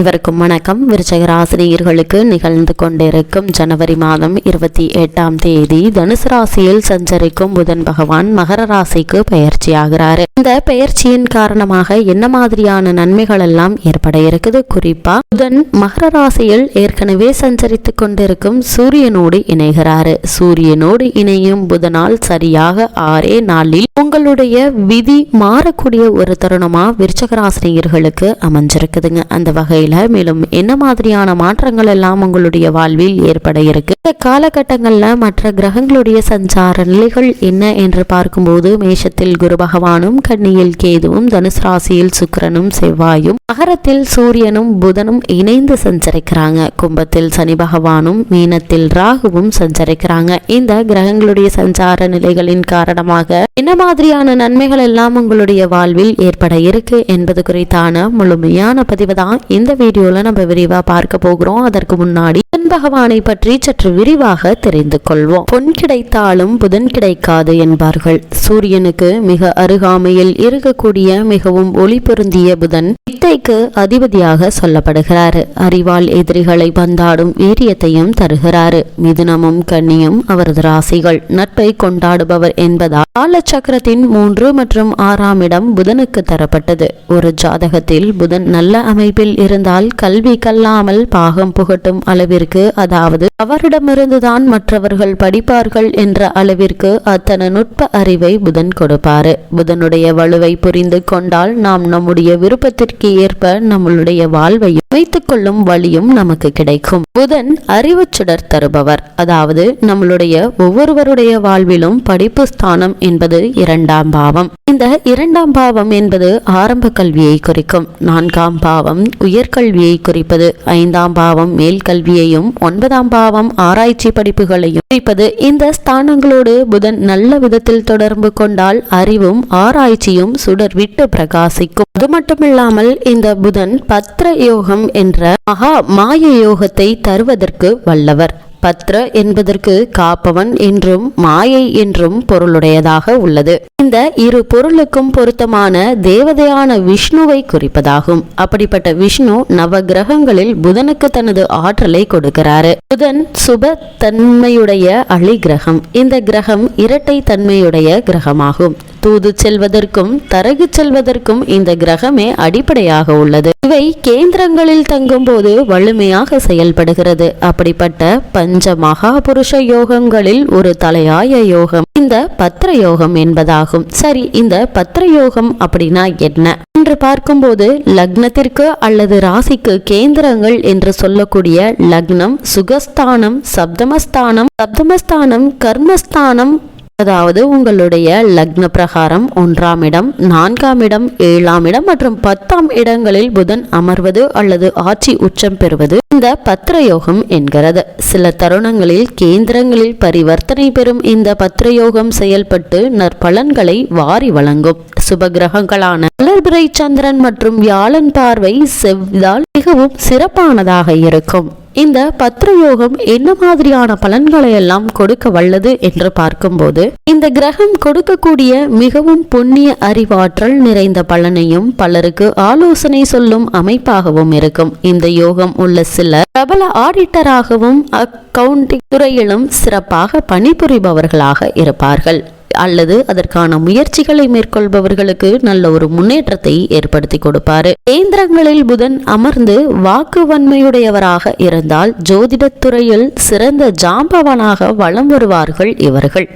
இவருக்கும் வணக்கம். விருச்சகராசினியர்களுக்கு நிகழ்ந்து கொண்டிருக்கும் ஜனவரி மாதம் இருபத்தி எட்டாம் தேதி தனுசு ராசியில் சஞ்சரிக்கும் புதன் பகவான் மகர ராசிக்கு பயிற்சியாகிறாரு இந்த பெயர்ச்சியின் காரணமாக என்ன மாதிரியான நன்மைகள் எல்லாம் ஏற்பட இருக்குது? குறிப்பா புதன் மகர ராசியில் ஏற்கனவே சஞ்சரித்துக் கொண்டிருக்கும் சூரியனோடு இணைகிறாரு. சூரியனோடு இணையும் புதனால் சரியாக ஆறே நாளில் உங்களுடைய விதி மாறக்கூடிய ஒரு தருணமா விருச்சகராசினியர்களுக்கு அமைஞ்சிருக்குதுங்க. அந்த வகை வகையில் மேலும் என்ன மாதிரியான மாற்றங்கள் எல்லாம் உங்களுடைய வாழ்வில் ஏற்பட இருக்கு? இந்த காலகட்டங்களில் மற்ற கிரகங்களுடைய சஞ்சார நிலைகள் என்ன என்று பார்க்கும்போது மேஷத்தில் குரு பகவானும் கன்னியில் கேதுவும் தனுசு ராசியில் சுக்கரனும் செவ்வாயும் மகரத்தில் சூரியனும் புதனும் இணைந்து சஞ்சரிக்கிறாங்க. கும்பத்தில் சனி பகவானும் மீனத்தில் ராகுவும் சஞ்சரிக்கிறாங்க. இந்த கிரகங்களுடைய சஞ்சார நிலைகளின் காரணமாக என்ன மாதிரியான நன்மைகள் எல்லாம் உங்களுடைய வாழ்வில் ஏற்பட இருக்கு என்பது குறித்தான முழுமையான பதிவு தான் இந்த வீடியோவில் நம்ம விரிவா பார்க்க போகிறோம். அதற்கு முன்னாடி புதன் பகவானை பற்றி சற்று விரிவாக தெரிந்து கொள்வோம். பொன் கிடைத்தாலும் புதன் கிடைக்காது என்பார்கள். சூரியனுக்கு மிக அருகாமையில் இருக்கக்கூடிய மிகவும் ஒளி பொருந்திய புதன் வித்தைக்கு அதிபதியாக சொல்லப்படுகிறார். அறிவால் எதிரிகளை பந்தாடும் வீரியத்தையும் தருகிறார். மிதுனமும் கன்னியும் அவரது ராசிகள். நட்பை கொண்டாடுபவர் என்பதால் காலச்சக்கரத்தின் மூன்று மற்றும் ஆறாம் இடம் புதனுக்கு தரப்பட்டது. ஒரு ஜாதகத்தில் புதன் நல்ல அமைப்பில் இருந்தால் கல்வி கல்லாமல் பாகம் புகட்டும் அளவிற்கு அதாவது அவரிடமிருந்துதான் மற்றவர்கள் படிப்பார்கள் என்ற அளவிற்கு அத்தனை நுட்ப அறிவை புதன் கொடுப்பாரு. புதனுடைய வலுவை புரிந்து கொண்டால் நாம் நம்முடைய விருப்பத்திற்கு ஏற்ப நம்மளுடைய வாழ்வையும் வைத்துக் கொள்ளும் வழியும் நமக்கு கிடைக்கும். புதன் அறிவு சுடர் தருபவர். அதாவது நம்மளுடைய ஒவ்வொருவருடைய வாழ்விலும் படிப்பு ஸ்தானம் என்பது இரண்டாம் பாவம். இந்த இரண்டாம் பாவம் என்பது ஆரம்ப கல்வியை குறிக்கும். நான்காம் பாவம் உயர்கல்வியை குறிப்பது. ஐந்தாம் பாவம் மேல் கல்வியையும் ஒன்பதாம் பாவம் ஆராய்ச்சி படிப்புகளையும் குறிப்பது இந்த ஸ்தானங்களோடு புதன் நல்ல விதத்தில் தொடர்பு கொண்டால் அறிவும் ஆராய்ச்சியும் சுடர் விட்டு பிரகாசிக்கும். அது மட்டுமில்லாமல் இந்த புதன் பத்ர யோகம் என்ற மகா மாய யோகத்தை தருவதற்கு வல்லவர். பத்ர என்பதற்கு காப்பவன் என்றும் மாயை என்றும் பொருளுடையதாக உள்ளது. இந்த இரு பொருளுக்கும் பொருத்தமான தேவதையான விஷ்ணுவை குறிப்பதாகும். அப்படிப்பட்ட விஷ்ணு நவ கிரகங்களில் புதனுக்கு தனது ஆற்றலை கொடுக்கிறாரு. புதன் சுப தன்மையுடைய அலி கிரகம் இந்த கிரகம் இரட்டை தன்மையுடைய கிரகமாகும். தூது செல்வதற்கும் தரகு செல்வதற்கும் இந்த கிரகமே அடிப்படையாக உள்ளது. இவை கேந்திரங்களில் தங்கும்போது வலிமையாக செயல்படுகிறது. அப்படிப்பட்ட பஞ்ச மகாபுருஷ யோகங்களில் ஒரு தலையாய யோகம் இந்த பத்திர யோகம் என்பதாகும். சரி இந்த பத்திர யோகம் அப்படின்னா என்ன? என்று பார்க்கும்போது லக்னத்திற்கு அல்லது ராசிக்கு கேந்திரங்கள் என்று சொல்லக்கூடிய லக்னம் சுகஸ்தானம் சப்தமஸ்தானம் சப்தமஸ்தானம் கர்மஸ்தானம் அதாவது உங்களுடைய லக்ன பிரகாரம் ஒன்றாம் இடம் நான்காம் இடம் ஏழாம் இடம் மற்றும் பத்தாம் இடங்களில் புதன் அமர்வது அல்லது ஆட்சி உச்சம் பெறுவது. இந்த பத்திரயோகம் என்கிறது. சில தருணங்களில் கேந்திரங்களில் பரிவர்த்தனை பெறும் இந்த பத்திரயோகம் செயல்பட்டு நற்பலன்களை வாரி வழங்கும். சுபகிரகங்களான வளர்பிறை சந்திரன் மற்றும் வியாழன் பார்வை செவ்வால் மிகவும் சிறப்பானதாக இருக்கும். இந்த பத்திர யோகம் என்ன மாதிரியான பலன்களை எல்லாம் கொடுக்க வல்லது என்று பார்க்கும்போது இந்த கிரகம் கொடுக்கக்கூடிய மிகவும் புண்ணிய அறிவாற்றல் நிறைந்த பலனையும் பலருக்கு ஆலோசனை சொல்லும் அமைப்பாகவும் இருக்கும். இந்த யோகம் உள்ள சில பிரபல ஆடிட்டராகவும் அக்கவுண்டிங் துறையிலும் சிறப்பாக பணிபுரிபவர்களாக இருப்பார்கள். அல்லது அதற்கான முயற்சிகளை மேற்கொள்பவர்களுக்கு நல்ல ஒரு முன்னேற்றத்தை ஏற்படுத்தி கொடுப்பாரு. கேந்திரங்களில் புதன் அமர்ந்து வாக்குவன்மையுடையவராக இருந்தால் ஜோதிடத் துறையில் சிறந்த ஜாம்பவனாக வலம் வருவார்கள் இவர்கள்.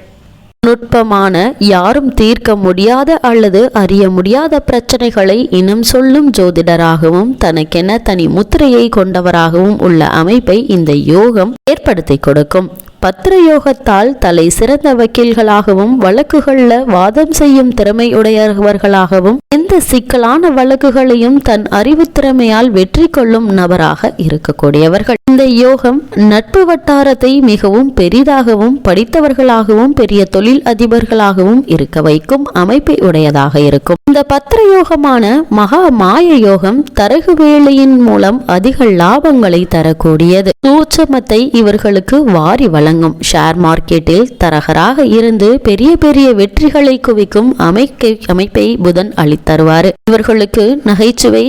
நுட்பமான யாரும் தீர்க்க முடியாத அல்லது அறிய முடியாத பிரச்சனைகளை இனம் சொல்லும் ஜோதிடராகவும் தனக்கென தனி முத்திரையை கொண்டவராகவும் உள்ள அமைப்பை இந்த யோகம் ஏற்படுத்தி கொடுக்கும். பத்திர யோகத்தால் தலை சிறந்த வக்கீல்களாகவும் வழக்குகளில் வாதம் செய்யும் திறமையுடையவர்களாகவும் எந்த சிக்கலான வழக்குகளையும் தன் அறிவு திறமையால் வெற்றி கொள்ளும் நபராக இருக்கக்கூடியவர்கள். இந்த யோகம் நட்பு வட்டாரத்தை மிகவும் பெரிதாகவும் படித்தவர்களாகவும் பெரிய தொழில் அதிபர்களாகவும் இருக்க வைக்கும் அமைப்பை உடையதாக இருக்கும். இந்த பத்திர யோகமான மகா மாய யோகம் தரகு வேலையின் மூலம் அதிக லாபங்களை தரக்கூடியது. சூட்சமத்தை இவர்களுக்கு வாரி வழங்கும். ஷேர் மார்க்கெட்டில் தரகராக இருந்து பெரிய பெரிய வெற்றிகளை குவிக்கும் அமைக்கை அமைப்பை புதன் அளித்தருவாரு. இவர்களுக்கு நகைச்சுவை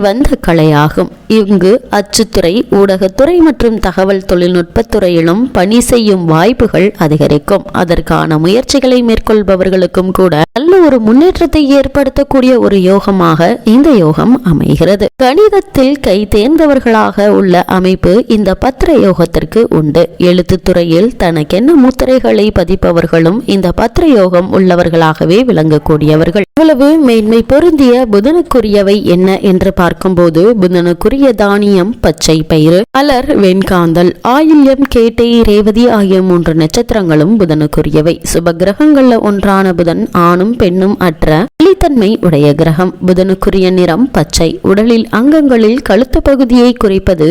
வந்த கலையாகும். இங்கு அச்சுத்துறை ஊடகத்துறை மற்றும் தகவல் தொழில்நுட்பத்துறையிலும் பணி செய்யும் வாய்ப்புகள் அதிகரிக்கும். அதற்கான முயற்சிகளை மேற்கொள்பவர்களுக்கும் கூட ஒரு முன்னேற்றத்தை ஏற்படுத்தக்கூடிய ஒரு யோகமாக இந்த யோகம் அமைகிறது. கணிதத்தில் கை தேர்ந்தவர்களாக உள்ள அமைப்பு இந்த பத்திர யோகத்திற்கு உண்டு. எழுத்துத் துறையில் தனக்கென்ன முத்திரைகளை பதிப்பவர்களும் இந்த பத்திர யோகம் உள்ளவர்களாகவே விளங்கக்கூடியவர்கள். இவ்வளவு மேன்மை பொருந்திய புதனுக்குரியவை என்ன என்று பார்க்கும்போது புதனுக்குரிய தானியம் பச்சை பயிறு அலர் வெண்காந்தல் ஆயில்யம் கேட்டை ரேவதி ஆகிய மூன்று நட்சத்திரங்களும் புதனுக்குரியவை. சுப கிரகங்கள்ல ஒன்றான புதன் ஆணும் பெண் பெண்ணும் அற்ற வெளித்தன்மை உடைய கிரகம் புதனுக்குரிய நிறம் பச்சை. உடலில் அங்கங்களில் கழுத்து பகுதியை குறைப்பது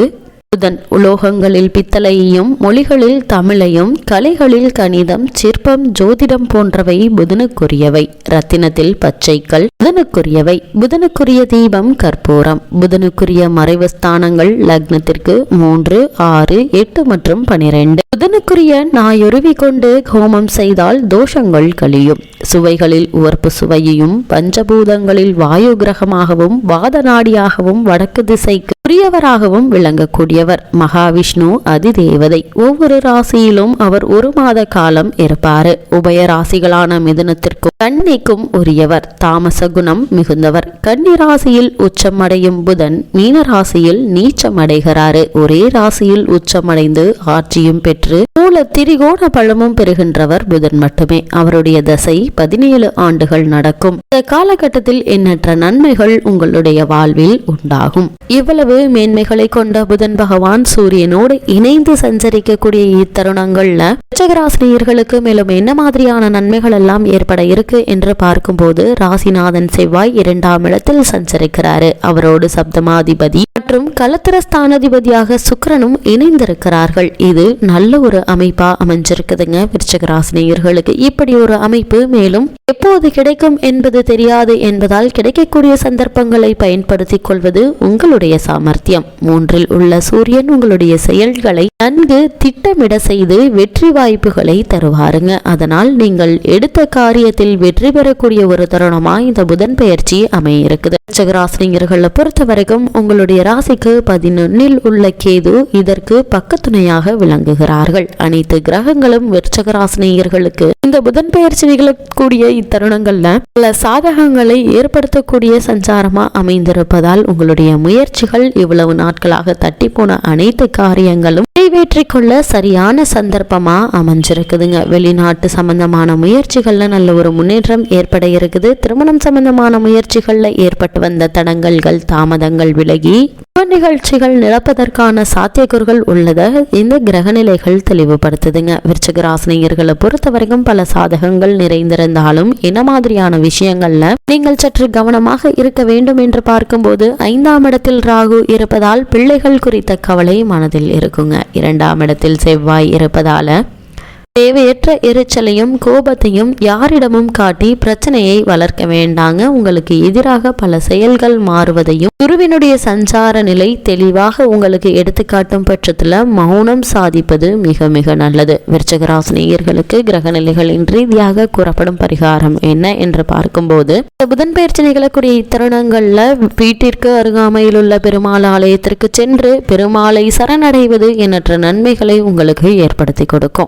புதன் உலோகங்களில் பித்தளையையும் மொழிகளில் தமிழையும் கலைகளில் கணிதம் சிற்பம் ஜோதிடம் போன்றவை புதனுக்குரியவை. ரத்தினத்தில் பச்சைக்கல் புதனுக்குரியவை. புதனுக்குரிய தீபம் கற்பூரம். புதனுக்குரிய மறைவு ஸ்தானங்கள் லக்னத்திற்கு மூன்று ஆறு எட்டு மற்றும் பனிரெண்டு. புதனுக்குரிய நாயொருவி கொண்டு ஹோமம் செய்தால் தோஷங்கள் கழியும். சுவைகளில் உவர்ப்பு சுவையையும் பஞ்சபூதங்களில் வாயு கிரகமாகவும் வாத நாடியாகவும் வடக்கு திசைக்கு உரியவராகவும் விளங்கக்கூடியவர். மகாவிஷ்ணு அதிதேவதை. ஒவ்வொரு ராசியிலும் அவர் ஒரு மாத காலம் இருப்பாரு. உபய ராசிகளான மிதுனத்திற்கும் கன்னிக்கும் உரியவர். தாமச குணம் மிகுந்தவர். கன்னி ராசியில் உச்சமடையும் புதன் மீன ராசியில் நீச்சமடைகிறாரு. ஒரே ராசியில் உச்சமடைந்து ஆட்சியும் பெற்று மூல திரிகோண பழமும் பெறுகின்றவர் புதன் மட்டுமே. அவருடைய தசை பதினேழு ஆண்டுகள் நடக்கும். இந்த காலகட்டத்தில் எண்ணற்ற நன்மைகள் உங்களுடைய வாழ்வில் உண்டாகும். இவ்வளவு மேன்மைகளை கொண்ட புதன் பகவான் சூரியனோடு இணைந்து சஞ்சரிக்கக்கூடிய இத்தருணங்கள்ல ரிச்சகராசினியர்களுக்கு மேலும் என்ன மாதிரியான நன்மைகள் எல்லாம் ஏற்பட இருக்கு என்று பார்க்கும்போது ராசிநாதன் செவ்வாய் இரண்டாம் இடத்தில் சஞ்சரிக்கிறாரு. அவரோடு சப்தமாதிபதி மற்றும் கலத்திர ஸ்தானாதிபதியாக சுக்கிரனும் இணைந்திருக்கிறார்கள். இது நல்ல ஒரு அமைப்பா அமைஞ்சிருக்குதுங்க. விருச்சகராசினியர்களுக்கு இப்படி ஒரு அமைப்பு மேலும் எப்போது கிடைக்கும் என்பது தெரியாது என்பதால் கிடைக்கக்கூடிய சந்தர்ப்பங்களை பயன்படுத்திக் கொள்வது உங்களுடைய சாமர்த்தியம். மூன்றில் உள்ள சூரியன் உங்களுடைய செயல்களை நன்கு திட்டமிட செய்து வெற்றி வாய்ப்புகளை தருவாருங்க. அதனால் நீங்கள் எடுத்த காரியத்தில் வெற்றி பெறக்கூடிய ஒரு தருணமா இந்த புதன் பயிற்சி அமைய இருக்குது சகராசினியர்களை பொறுத்த வரைக்கும் உங்களுடைய ராசிக்கு பதினொன்னில் உள்ள கேது இதற்கு பக்கத்துணையாக விளங்குகிறார்கள். அனைத்து கிரகங்களும் விருச்சகராசினியர்களுக்கு இந்த புதன் பயிற்சி நிகழக்கூடிய இத்தருணங்கள்ல பல சாதகங்களை ஏற்படுத்தக்கூடிய சஞ்சாரமா அமைந்திருப்பதால் உங்களுடைய முயற்சிகள் இவ்வளவு நாட்களாக தட்டி போன அனைத்து காரியங்களும் நிறைவேற்றிக் கொள்ள சரியான சந்தர்ப்பமா அமைஞ்சிருக்குதுங்க. வெளிநாட்டு சம்பந்தமான முயற்சிகள்ல நல்ல ஒரு முன்னேற்றம் ஏற்பட இருக்குது. திருமணம் சம்பந்தமான முயற்சிகள்ல ஏற்பட்டு வந்த தடங்கல்கள் தாமதங்கள் விலகி நிகழ்ச்சிகள் நிரப்பதற்கான சாத்தியக்கூறுகள் உள்ளத இந்த கிரகநிலைகள் தெளிவுபடுத்துதுங்க. விருச்சக ராசினியர்களை பொறுத்த வரைக்கும் பல சாதகங்கள் நிறைந்திருந்தாலும் என்ன மாதிரியான விஷயங்கள்ல நீங்கள் சற்று கவனமாக இருக்க வேண்டும் என்று பார்க்கும்போது ஐந்தாம் இடத்தில் ராகு இருப்பதால் பிள்ளைகள் குறித்த கவலை மனதில் இருக்குங்க. இரண்டாம் இடத்தில் செவ்வாய் இருப்பதால தேவையற்ற எரிச்சலையும் கோபத்தையும் யாரிடமும் காட்டி பிரச்சனையை வளர்க்க வேண்டாங்க. உங்களுக்கு எதிராக பல செயல்கள் மாறுவதையும் குருவினுடைய சஞ்சார நிலை தெளிவாக உங்களுக்கு எடுத்துக்காட்டும் பட்சத்தில் மௌனம் சாதிப்பது மிக மிக நல்லது. விருச்சகராசினியர்களுக்கு கிரக நிலைகளின் ரீதியாக கூறப்படும் பரிகாரம் என்ன என்று பார்க்கும்போது இந்த புதன் பயிற்சி நிகழக்கூடிய இத்தருணங்கள்ல வீட்டிற்கு அருகாமையில் உள்ள பெருமாள் ஆலயத்திற்கு சென்று பெருமாளை சரணடைவது எண்ணற்ற நன்மைகளை உங்களுக்கு ஏற்படுத்தி கொடுக்கும்.